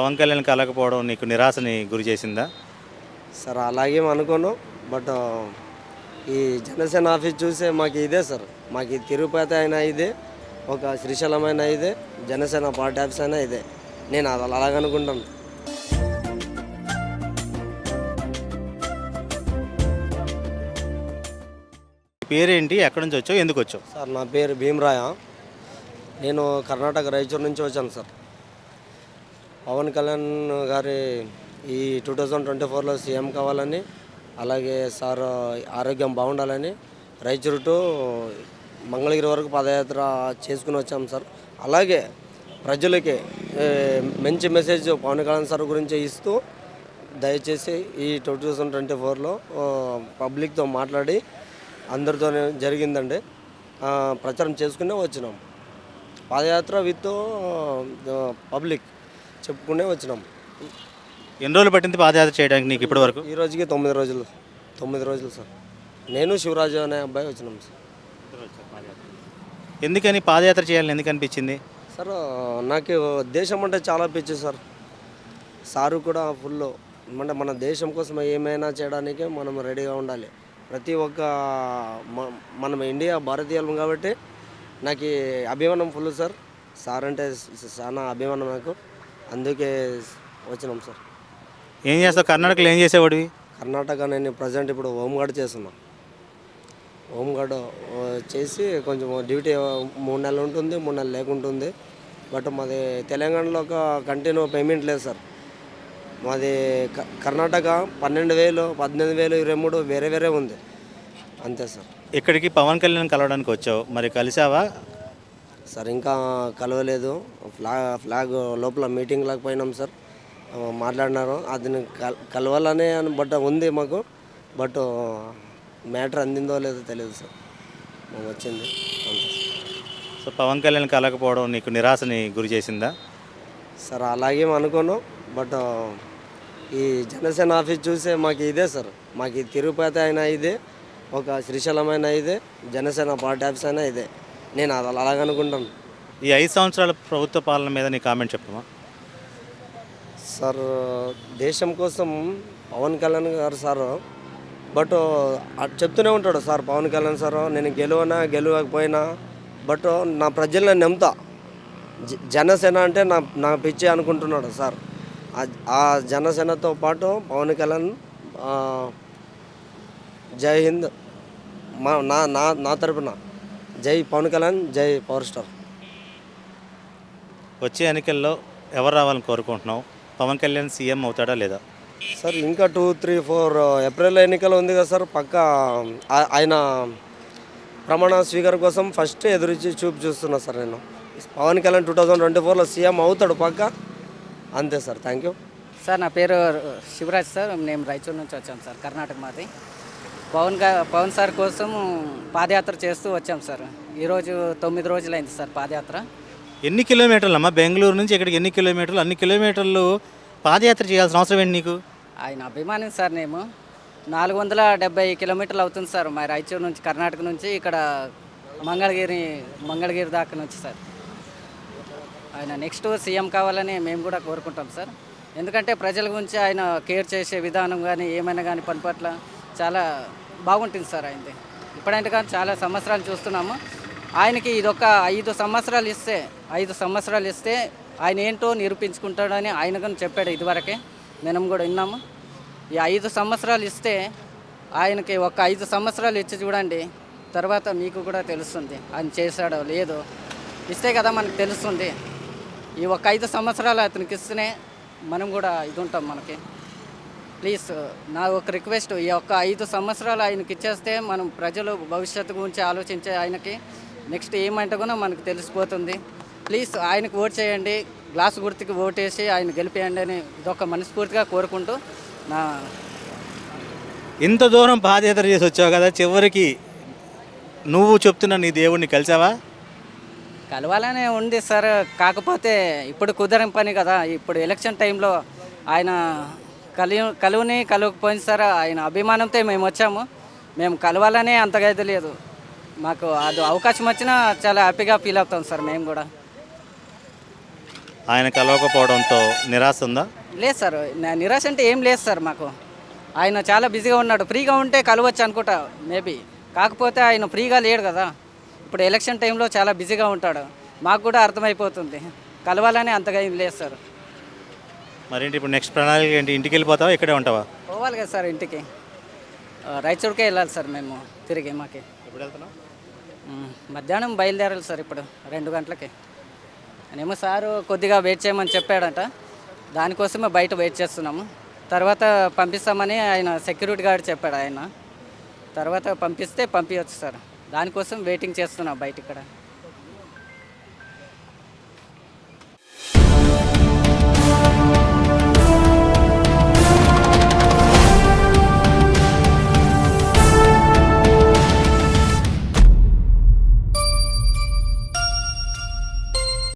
పవన్ కళ్యాణ్ కలకపోవడం నీకు నిరాశని గురి చేసిందా? సార్ అలాగేం అనుకోను. బట్ ఈ జనసేన ఆఫీస్ చూసే మాకు ఇదే సార్. మాకు తిరుపతి అయినా ఇదే ఒక శ్రీశైలం అయినా ఇదే జనసేన పార్టీ ఆఫీస్ అయినా ఇదే. నేను అది అలాగనుకుంటాను పేరేంటి? ఎక్కడి నుంచి వచ్చావు? ఎందుకు వచ్చావు? సార్ నా పేరు భీమరాయ. నేను కర్ణాటక రాయచూరు నుంచి వచ్చాను సార్. పవన్ కళ్యాణ్ గారి ఈ టూ థౌజండ్ ట్వంటీ ఫోర్లో సీఎం కావాలని అలాగే సార్ ఆరోగ్యం బాగుండాలని రాయచూరు టు మంగళగిరి వరకు పదయాత్ర చేసుకుని వచ్చాం సార్. అలాగే ప్రజలకి మంచి మెసేజ్ పవన్ కళ్యాణ్ సార్ గురించి ఇస్తూ దయచేసి ఈ టూ థౌజండ్ ట్వంటీ ఫోర్లో పబ్లిక్తో మాట్లాడి అందరితో జరిగిందండి. ప్రచారం చేసుకునే వచ్చినాం. పాదయాత్ర విత్ పబ్లిక్. చెప్పుకునే వచ్చినాం. ఎన్ని రోజులు పట్టింది పాదయాత్ర చేయడానికి నీకు ఇప్పటి వరకు? ఈ రోజుకి తొమ్మిది రోజులు తొమ్మిది రోజులు సార్. నేను శివరాజు అనే అబ్బాయి వచ్చినాం సార్. ఎందుకని పాదయాత్ర చేయాలని ఎందుకు అనిపించింది? సార్ నాకు దేశం అంటే చాలా పిచ్చి సార్. సారు కూడా ఫుల్ అంటే మన దేశం కోసం ఏమైనా చేయడానికి మనం రెడీగా ఉండాలి. ప్రతి ఒక్క మనం ఇండియా భారతీయులం కాబట్టి నాకు అభిమానం ఫుల్ సార్. సార్ అంటే చాలా అభిమానం నాకు. అందుకే వచ్చినాం సార్. ఏం చేస్తావు? కర్ణాటకలో ఏం చేసేవాడివి? కర్ణాటక నేను ప్రజెంట్ ఇప్పుడు హోంగార్డ్ చేస్తున్నా. హోంగార్డ్ ఆ, చేసి కొంచెం డ్యూటీ మూడు నెలలు ఉంటుంది మూడు నెలలు లేకుంటుంది. బట్ మాది తెలంగాణలో ఒక కంటిన్యూ పేమెంట్ లేదు సార్. మాది క- కర్ణాటక పన్నెండు వేలు పద్దెనిమిది వేలు ఇరవై మూడు వేరే వేరే ఉంది. అంతే సార్. ఇక్కడికి పవన్ కళ్యాణ్ కలవడానికి వచ్చావు. మరి కలిసావా? సార్ ఇంకా కలవలేదు. ఫ్లాగ్ ఫ్లాగ్ లోపల మీటింగ్ లాగా పోయినాం సార్ మాట్లాడినారు. అది కల్ కలవాలనే అని బట్ ఉంది మాకు. బట్ మ్యాటర్ అందిందో లేదో తెలియదు సార్. మాకు వచ్చింది. సో పవన్ కళ్యాణ్ కలకపోవడం నీకు నిరాశని గురి చేసిందా? సార్ అలాగేం అనుకోను. బట్ ఈ జనసేన ఆఫీస్ చూసే మాకు ఇదే సార్. మాకు తిరుపతి అయినా ఇదే. ఒక శ్రీశైలం అయినా ఇదే. జనసేన పార్టీ ఆఫీస్ అయినా ఇదే. నేను అది అలాగనుకుంటాను ఈ ఐదు సంవత్సరాల ప్రభుత్వ పాలన మీద నీ కామెంట్ చెప్పమా? సార్ దేశం కోసం పవన్ కళ్యాణ్ గారు సార్ బట్ చెప్తూనే ఉంటాడు సార్ పవన్ కళ్యాణ్ సార్ నేను గెలువనా గెలవకపోయినా బట్ నా ప్రజల్ని నమ్ముతా. జనసేన అంటే నా నా పిచ్చి అనుకుంటున్నాడు సార్. ఆ- జనసేనతో పాటు పవన్ కళ్యాణ్ జై హింద్ మా నా నా నా తరపున. జై పవన్ కళ్యాణ్ జై పవర్ స్టార్. వచ్చే ఎన్నికల్లో ఎవరు రావాలని కోరుకుంటున్నావు? పవన్ కళ్యాణ్ సీఎం అవుతాడా లేదా? సార్ ఇంకా టూ త్రీ ఫోర్ ఏప్రిల్ ఎన్నికలు ఉంది కదా సార్ పక్క ఆయన ప్రమాణ స్వీకారం కోసం ఫస్ట్ ఎదురుచి చూపు చూస్తున్నా సార్ నేను. Pawan Kalyan two thousand twenty ఫోర్లో సీఎం అవుతాడు పక్క? అంతే సార్ థ్యాంక్ యూ. సార్ నా పేరు శివరాజ్ సార్ మేము రాయచూరు నుంచి వచ్చాం సార్ కర్ణాటక మాది. పవన్గా పవన్ సార్ కోసం పాదయాత్ర చేస్తూ వచ్చాం సార్. ఈరోజు తొమ్మిది రోజులైంది సార్ పాదయాత్ర. ఎన్ని కిలోమీటర్లు అమ్మా బెంగళూరు నుంచి ఇక్కడికి ఎన్ని కిలోమీటర్లు? అన్ని కిలోమీటర్లు పాదయాత్ర చేయాల్సిన అవసరం ఏంటి నీకు? ఆయన అభిమానం సార్ మేము నాలుగు వందల డెబ్బై కిలోమీటర్లు అవుతుంది సార్. మా రాయచూరు నుంచి కర్ణాటక నుంచి ఇక్కడ మంగళగిరి మంగళగిరి దాకా నుంచి సార్. ఆయన నెక్స్ట్ సీఎం కావాలని మేము కూడా కోరుకుంటాం సార్. ఎందుకంటే ప్రజల గురించి ఆయన కేర్ చేసే విధానం కానీ ఏమైనా కానీ పని పట్ల చాలా బాగుంటుంది సార్ ఆయనది. ఇప్పుడంటే కానీ చాలా సంవత్సరాలు చూస్తున్నాము. ఆయనకి ఇదొక ఐదు సంవత్సరాలు ఇస్తే ఐదు సంవత్సరాలు ఇస్తే ఆయన ఏంటో నిరూపించుకుంటాడని ఆయన కానీ చెప్పాడు ఇదివరకే. మనం కూడా విన్నాము. ఈ ఐదు సంవత్సరాలు ఇస్తే ఆయనకి ఒక ఐదు సంవత్సరాలు ఇచ్చి చూడండి తర్వాత మీకు కూడా తెలుస్తుంది. ఆయన చేశాడో లేదో. ఇస్తే కదా మనకు తెలుస్తుంది. ఈ ఒక ఐదు సంవత్సరాలు అతనికి ఇస్తేనే మనం కూడా ఇది ఉంటాం మనకి. ప్లీజ్ నా ఒక రిక్వెస్ట్ ఈ ఒక్క ఐదు సంవత్సరాలు ఆయనకి ఇచ్చేస్తే మనం ప్రజలు భవిష్యత్తు గురించి ఆలోచించే ఆయనకి నెక్స్ట్ ఏమంటే కూడా మనకు తెలిసిపోతుంది. ప్లీజ్ ఆయనకు ఓట్ చేయండి గ్లాస్ గుర్తుకి ఓటేసి ఆయన గెలిపేయండి అని ఇదొక మనస్ఫూర్తిగా కోరుకుంటూ నా ఇంత దూరం పాదయాత్ర చేసి వచ్చావు కదా చివరికి నువ్వు చెప్తున్న నీ దేవుడిని కలిసావా? కలవాలనే ఉంది సార్ కాకపోతే ఇప్పుడు కుదరని పని కదా ఇప్పుడు ఎలక్షన్ టైంలో ఆయన కలి కలువుని కలవకపోయింది సార్ ఆయన అభిమానంతో మేము వచ్చాము. మేము కలవాలనే అంతగా అయితే లేదు. మాకు అది అవకాశం వచ్చినా చాలా హ్యాపీగా ఫీల్ అవుతాం సార్ మేము కూడా. ఆయన కలవకపోవడంతో నిరాశ ఉందా? లేదు సార్ నా- నిరాశ అంటే ఏం లేదు సార్ మాకు. ఆయన చాలా బిజీగా ఉన్నాడు. ఫ్రీగా ఉంటే కలవచ్చు అనుకుంటా మేబీ. కాకపోతే ఆయన ఫ్రీగా లేడు కదా. ఇప్పుడు ఎలక్షన్ టైంలో చాలా బిజీగా ఉంటాడు. మాకు కూడా అర్థమైపోతుంది. కలవాలని అంతగా ఏం లేదు సార్. మరేంటి ఇప్పుడు నెక్స్ట్ ప్రణాళిక ఏంటి? ఇంటికి వెళ్ళిపోతావా? ఇక్కడే ఉంటావా? పోవాలి కదా సార్ ఇంటికి. ఆ, రాయచూరుకే వెళ్ళాలి సార్ మేము తిరిగి మాకి. ఎప్పుడు వెళ్తున్నావు? మ్మ్. మధ్యాహ్నం బయలుదేరాలి సార్ ఇప్పుడు రెండు గంటలకి. నేమో సారు కొద్దిగా వెయిట్ చేయమని చెప్పాడంట. దానికోసమే బయట వెయిట్ చేస్తున్నాము. తర్వాత పంపిస్తామని ఆయన సెక్యూరిటీ గార్డ్ చెప్పాడు ఆయన. తర్వాత పంపిస్తే పంపించవచ్చు సార్. దానికోసం వెయిటింగ్ చేస్తున్నా బయట ఇక్కడ